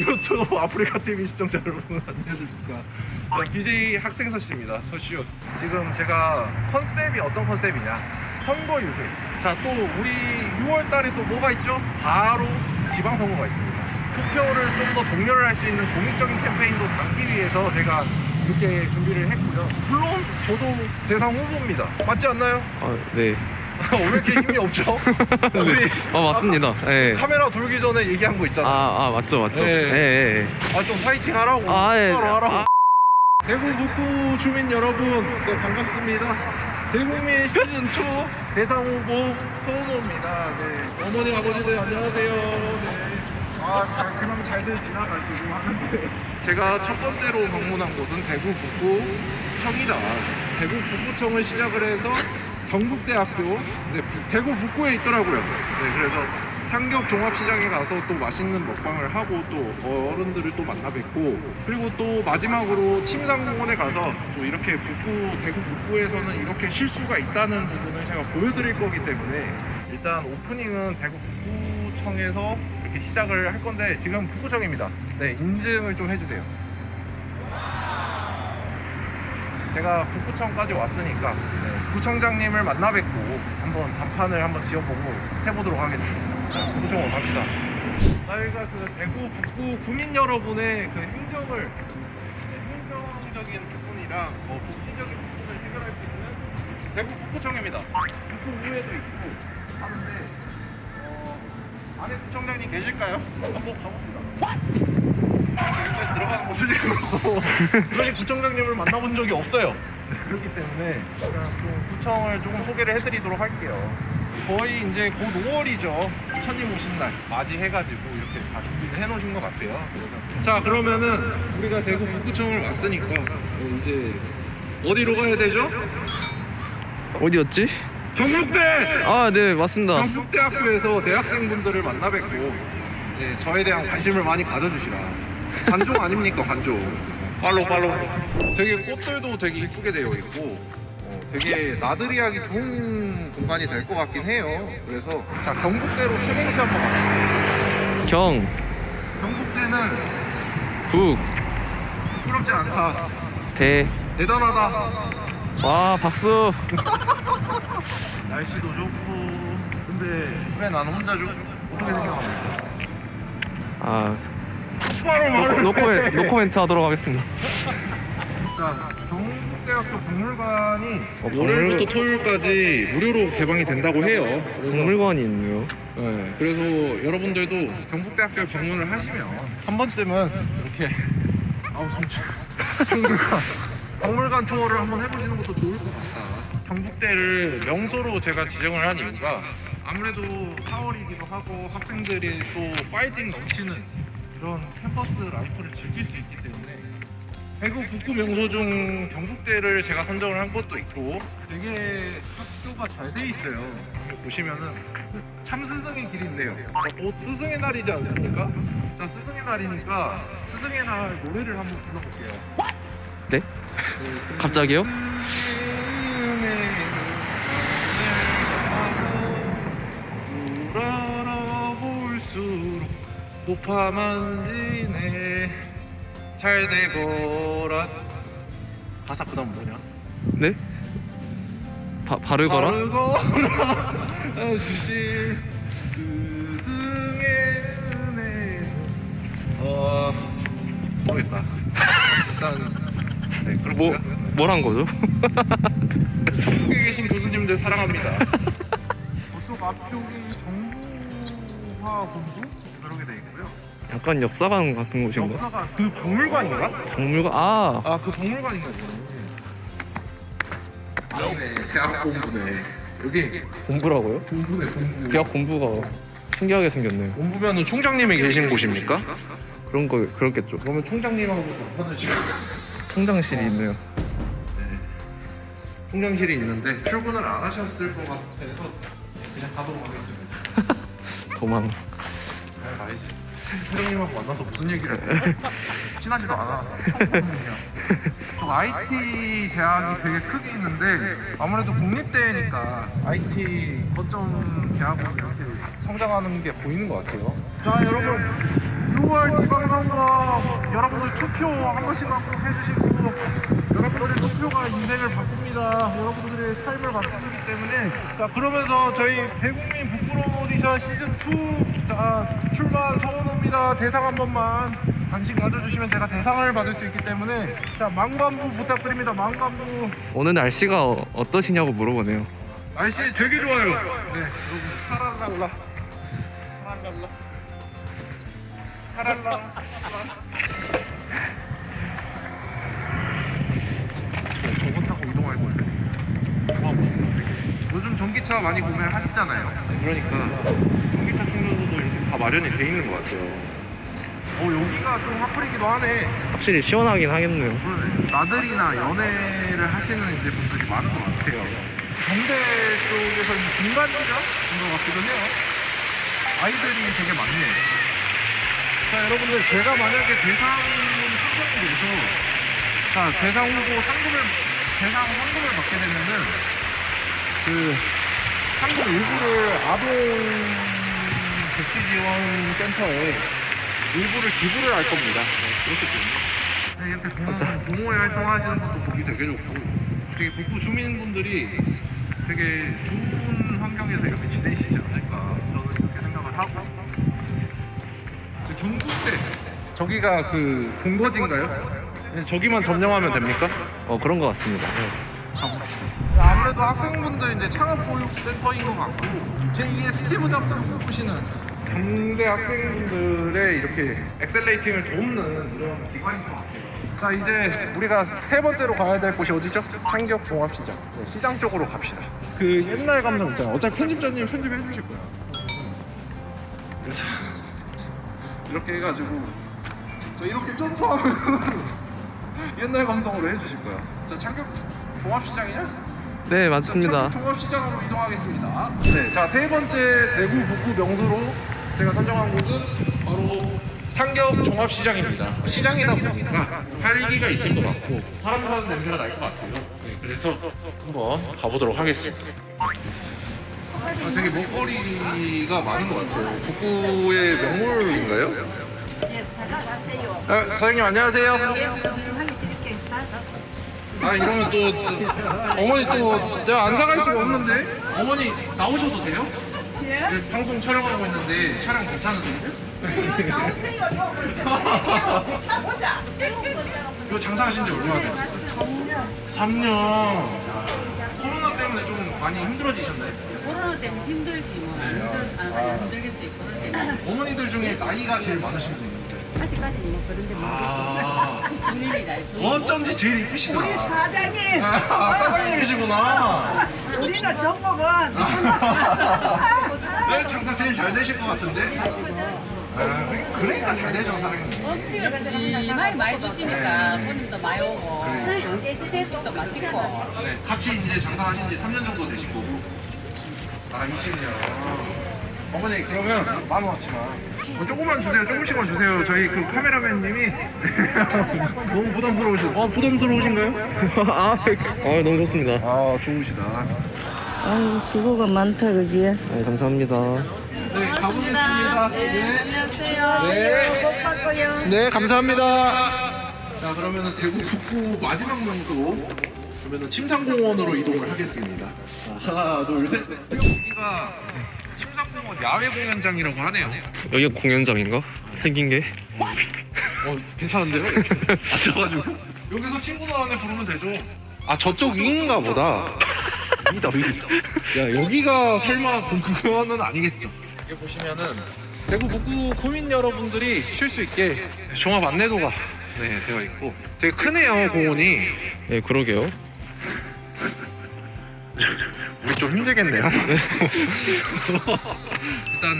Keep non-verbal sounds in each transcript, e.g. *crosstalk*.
유튜브 *laughs* 아프리카 TV 시청자 여러분 안녕하십니까? 자, BJ 학생 서씨입니다. 서슈 지금 제가 컨셉이 어떤 컨셉이냐? 선거 유세. 자또 우리 6월 달에 또 뭐가 있죠? 바로 지방선거가 있습니다. 투표를 좀 더 독려를 할 수 있는 공익적인 캠페인도 담기 위해서 제가 이렇게 준비를 했고요. 물론 저도 대상 후보입니다. 맞지 않나요? 아, 네. *laughs* 왜 이렇게 힘이 없죠? *laughs* 우리 아, 맞습니다. 예. 카메라 돌기 전에 얘기한 거 있잖아 아, 아, 맞죠, 맞죠. 네. 예, 예, 예. 아 좀 파이팅 하라고 아, 예. 하라고 하라고 아. 대구 북구 주민 여러분 네, 반갑습니다 대국민 시즌 2 대상 후보 소노입니다 네. 어머니 아버지들 안녕하세요 네. 아, 잘, 그냥 잘들 지나가시고 하는데 *laughs* 제가 첫 번째로 방문한 곳은 대구 북구 청이다 대구 북구청을 시작을 해서 경북대학교 네, 부- 대구 북구에 있더라고요 네, 그래서 상격 종합시장에 가서 또 맛있는 먹방을 하고 또 어른들을 또 만나 뵙고 그리고 또 마지막으로 침상공원에 가서 또 이렇게 북구 대구 북구에서는 이렇게 쉴 수가 있다는 부분을 제가 보여드릴 거기 때문에 일단 오프닝은 대구 북구청에서 이렇게 시작을 할 건데 지금 북구청입니다. 네 인증을 좀 해주세요. 제가 북구청까지 왔으니까 네, 구청장님을 만나 뵙고 한번 단판을 한번 지어보고 해보도록 하겠습니다. 자, 북구청으로 갑시다. 저희가 그 대구 북구 구민 여러분의 그 행정을 네, 행정적인 부분이랑 뭐 복지적인 부분을 해결할 수 있는 대구 북구청입니다. 북구 우회도 있고 하는데 어, 안에 구청장님 계실까요? 한번 가봅시다. 여기까지 들어가는 곳을 지금 *laughs* 그렇게 구청장님을 만나본 적이 없어요. 그렇기 때문에 제가 좀 구청을 조금 소개를 해드리도록 할게요. 거의 이제 곧 5월이죠. 부처님 오신 날 맞이해가지고 이렇게 다 준비를 해놓으신 것 같아요. 자 그러면은 우리가 대구 북구청을 왔으니까 어, 이제 어디로 가야 되죠? 어디였지? 경북대! 아, 네, 맞습니다. 경북대학교에서 대학생분들을 만나 뵙고 네, 저에 대한 관심을 많이 가져주시라 관종 아닙니까 관종? 팔로 팔로 되게 꽃들도 되게 이쁘게 되어 있고 어, 되게 나들이 하기 좋은 공간이 될 것 같긴 해요. 그래서 자 경북대로 삼행시 한번 갑시다 경, 경북대는 북, 부럽지 않다. 대. 대단하다. 와, 박수. *laughs* 날씨도 좋고 근데 왜 나는 혼자 좀 어떻게 생각합니까? 아, 바로 말을 노코멘, 해. 노코멘트 하도록 하겠습니다. 자, 경북대학교 박물관이 어, 월요일부터 토요일까지 무료로 개방이 된다고 해요. 그래서, 박물관이 있네요. 네, 그래서 여러분들도 경북대학교에 방문을 하시면 한 번쯤은 이렇게 아우 숨차 박물관 박물관 투어를 한번 해보시는 것도 좋을 것 같다. 경북대를 명소로 제가 지정을 한 이유가 아무래도 4월이기도 하고 학생들이 또 파이팅 넘치는 그런 캠퍼스 라이프를 즐길 수 있기 때문에 대구 북구 명소 중 경북대를 제가 선정을 한 것도 있고 되게 학교가 잘 돼 있어요. 여기 보시면은 참 스승의 길인데요. 자, 곧 스승의 날이지 않습니까? 자 스승의 날이니까 스승의 날 노래를 한번 불러볼게요. 네? 갑자기요? 높아만 지네 잘 되거라 가사 그 다음 뭐냐? 네? 바, 바르거라? 바르거라 *laughs* 주신 스승의 은혜 어 모르겠다 일단 네 뭐, 한 거죠? 전국에 계신 교수님들 사랑합니다. *laughs* 저쪽 앞쪽이 정부화 본부 그렇게 돼 있고요. 약간 역사관 같은 곳인가? 역사가 그 박물관인가? 박물관, 아, 아 그 박물관인가 보네. 아네 대학 본부네. 여기 본부라고요? 본부네 본부. 대학 본부가 신기하게 생겼네요. 본부면은 총장님이 계신 곳입니까? 그런 거, 그렇겠죠. 그러면 총장님하고 지금 성장실이 있네요. 총장실이 있는데 출근을 안 하셨을 것 같아서 그냥 가도록 하겠습니다. *laughs* 도망. 아, 나이지. 총장님하고 만나서 무슨 얘기를 해? *laughs* 친하지도 않아. 저 IT 대학이 되게 크게 있는데 아무래도 국립대니까 IT 거점 대학으로 이렇게 성장하는 게 보이는 것 같아요. 자, 여러분. 6월 지방선거 여러분들 투표 한 번씩만 꼭 해주시고 여러분들의 투표가 인생을 바꿉니다. 여러분들의 삶을 바꾸기 때문에 자 그러면서 저희 대국민 북부론 오디션 시즌 2 자, 출발 서원호입니다. 대상 한 번만 관심 가져주시면 제가 대상을 받을 수 있기 때문에 자 망관부 부탁드립니다. 망관부 오늘 날씨가 어, 어떠시냐고 물어보네요. 날씨 되게 좋아요. 네, 여러분 사랄랄라, 사랄랄라, 사랄라. 전기차 많이 구매하시잖아요. 그러니까 전기차 충전소도 지금 다 마련이 돼 있는 것 같아요. 어 여기가 좀 화풀이기도 하네. 확실히 시원하긴 하겠네요. 나들이나 연애를 하시는 이제 분들이 많은 것 같아요. 경대 쪽에서 이 중간 지점인 것 같기도 해요. 아이들이 되게 많네요. 자, 여러분들 제가 만약에 대상 상금이 돼서 자 대상 후보 상금을 대상 상금을 받게 되면은 그 상금 일부를 아동 복지 지원 센터에 일부를 기부를 할 겁니다. 네, 그렇기 때문에. 네, 이렇게 동호, 동호회 활동하시는 것도 보기 되게 좋고 되게 북부 주민분들이 되게 좋은 환경에서 이렇게 지내시지 않을까 저는 이렇게 생각을 하고 저 경북대 저기가 그 본거지인가요? 네, 저기만 점령하면 됩니까? 어 그런 것 같습니다. 아 무래도 학생분들 이제 창업교육센터인 것 같고 제2의 스티브 잡스를 꿈꾸시는 경대 학생분들의 이렇게 엑셀레이팅을 돕는 이런 기관인 것 같아요. 자 이제 우리가 세 번째로 가야 될 곳이 어디죠? 창격 종합시장. 네, 시장 쪽으로 갑시다. 그 옛날 감성 있잖아요. 어차피 편집자님 편집해 주실 거야. 이렇게 해가지고 저 이렇게 점프하면 *laughs* 옛날 감성으로 해주실 거야. 자 창격 종합시장이냐? 네 맞습니다. 종합시장으로 이동하겠습니다. 네, 자 세 번째 대구 북구 명소로 제가 선정한 곳은 바로 상격 종합시장입니다. 시장이다 보니까 활기가 있을 것 같고 사람 사는 냄새가 날 것 같아요. 네, 그래서 한번 가보도록 하겠습니다. 아, 되게 먹거리가 많은 것 같아요. 북구의 명물인가요? 네. 아, 사장님 안녕하세요. 많 아 이러면 또 저- 어머니 또 제가 안 사갈 수가 없는데 어머니 나오셔도 돼요? 예? 네, 방송 촬영하고 있는데 촬영 괜찮으세요? 나오세요. 차 보자. 이거 장사하신 지 얼마나 되셨어요? 3년. 코로나 때문에 좀 많이 힘들어지셨나요? 코로나 때문에 힘들지 뭐 힘들 아 힘들겠어요 코로나 때문에 어머니들 중에 나이가 제일 많으신 분인데. 아직까지 뭐 그런데 아, 국민이 날수 어쩐지 제일 이쁘시더라. 사장님, 아, 사장님이시구나. 우리는 전국은 네, 장사 제일 잘 되실 것 같은데. 아, 그러니까 잘 되죠, 사장님. 음식을 굳이 많이 많이 주시니까 손님도 많이 오고 음식도 맛있고 네, 같이 이제 장사하신 지 3년 정도 되신 거고. 아, 20년. 어머니, 그러면 만 원 어치만. 어, 조금만 주세요, 조금씩만 주세요. 저희 그 카메라맨님이 *laughs* 너무 부담스러우시, 어, 부담스러우신가요? *laughs* 아, 아 너무 좋습니다. 아, 좋으시다. 아유 수고가 많다 그지? 네, 감사합니다. 네, 가보겠습니다. 네. 안녕하세요. 네. 못 바꿔요. 네, 감사합니다. 자, 그러면은 대구 북구 마지막 명소로 그러면은 침상공원으로 이동을 하겠습니다. 자, 하나, 둘, 셋. 여기가 침상공원 야외 공연장이라고 하네요. 여기가 공연장인가? 생긴 게? 어, 괜찮은데요? 앉아가지고 *laughs* 여기서 친구들 안에 부르면 되죠. 아, 저쪽 위인가 보다. 위다, *laughs* 위. 야, 여기가 설마 그- 그거는 아니겠죠. 여기 보시면은 대구 북구 구민 여러분들이 쉴 수 있게 종합 안내도가 네, 되어 있고 되게 크네요, 공원이. 네 그러게요. *laughs* 우리 좀 힘들겠네요. 일단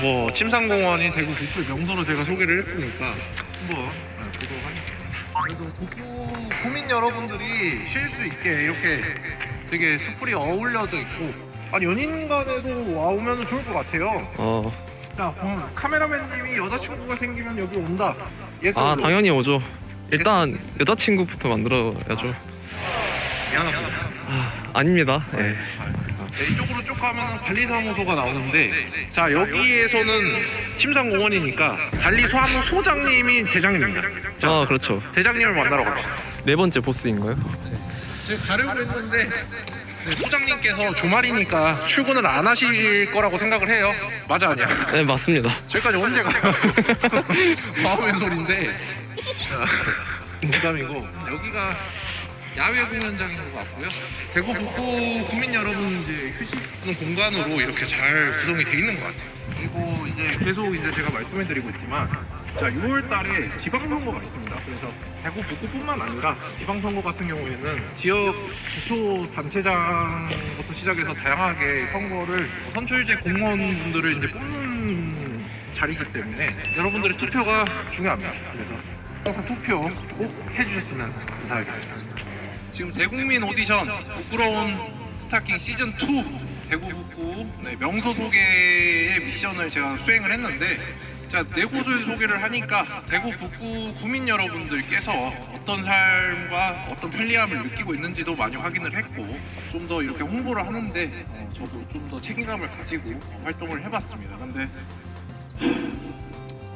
뭐 침상공원이 대구 북구의 명소로 제가 소개를 했으니까 한번 네, 보도록 하겠습니다. 그래도 북구 구민 여러분들이 쉴 수 있게 이렇게 되게 숲풀이 어울려져 있고 아 연인 간에도 와오면 좋을 것 같아요. 어, 자, 그럼 카메라맨님이 여자친구가 생기면 여기 온다. 예스. 아 당연히 오죠. 일단 여자친구부터 만들어야죠. 미안합니다. 아닙니다. 네. 아, 네, 이쪽으로 쭉 가면 관리사무소가 나오는데 자 여기에서는 침상공원이니까 관리사무 소장님이 대장님입니다. 자 아 그렇죠. 대장님을 만나러 갑시다. 네 번째 보스인가요? 지금 가려고 했는데 네, 소장님께서 주말이니까 출근을 안 하실 거라고 생각을 해요. 맞아 아니야? 네 맞습니다. 저기까지 언제 가요? *laughs* 마음의 소리인데 자, 농담이고 여기가 야외 공연장인 것 같고요 대구 북구 국민 여러분 이제 휴식하는 공간으로 이렇게 잘 구성이 돼 있는 것 같아요 그리고 이제 계속 이제 제가 말씀해드리고 있지만 자 6월 달에 지방선거가 있습니다 그래서 대구 북구뿐만 아니라 지방선거 같은 경우에는 지역 구초 단체장부터 시작해서 다양하게 선거를 선출제 공무원분들을 이제 뽑는 자리이기 때문에 여러분들의 투표가 중요합니다. 그래서 항상 투표 꼭 해주셨으면 감사하겠습니다. 지금 대국민 오디션 부끄러운 스타킹 시즌 2 대구 북구 네, 명소 소개의 미션을 제가 수행을 했는데 자, 네 곳을 소개를 하니까 대구 북구 구민 여러분들께서 어떤 삶과 어떤 편리함을 느끼고 있는지도 많이 확인을 했고 좀 더 이렇게 홍보를 하는데 어, 저도 좀 더 책임감을 가지고 활동을 해봤습니다. 근데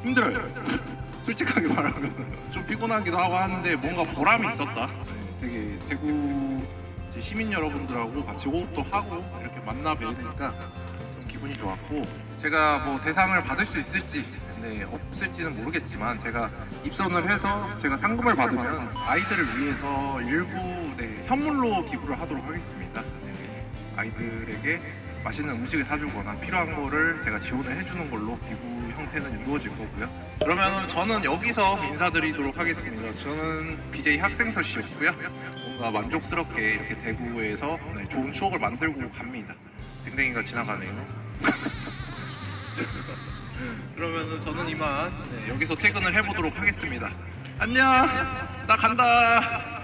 힘들어요. 솔직하게 말하면 좀 피곤하기도 하고 하는데 뭔가 보람이 있었다. 네, 되게 대구 시민 여러분들하고 같이 호흡도 하고 이렇게 만나 뵈니까 좀 기분이 좋았고 제가 뭐 대상을 받을 수 있을지 네, 없을지는 모르겠지만 제가 입선을 해서 제가 상금을 받으면 아이들을 위해서 일부 네, 현물로 기부를 하도록 하겠습니다. 네, 아이들에게 맛있는 음식을 사주거나 필요한 거를 제가 지원을 해주는 걸로 기부 형태는 이루어질 거고요. 그러면 저는 여기서 인사드리도록 하겠습니다. 저는 BJ 학생서 씨였고요. 뭔가 만족스럽게 이렇게 대구에서 네, 좋은 추억을 만들고 갑니다. 댕댕이가 지나가네요. 그러면 저는 이만 네, 여기서 퇴근을 해보도록 하겠습니다. 안녕. 나 간다.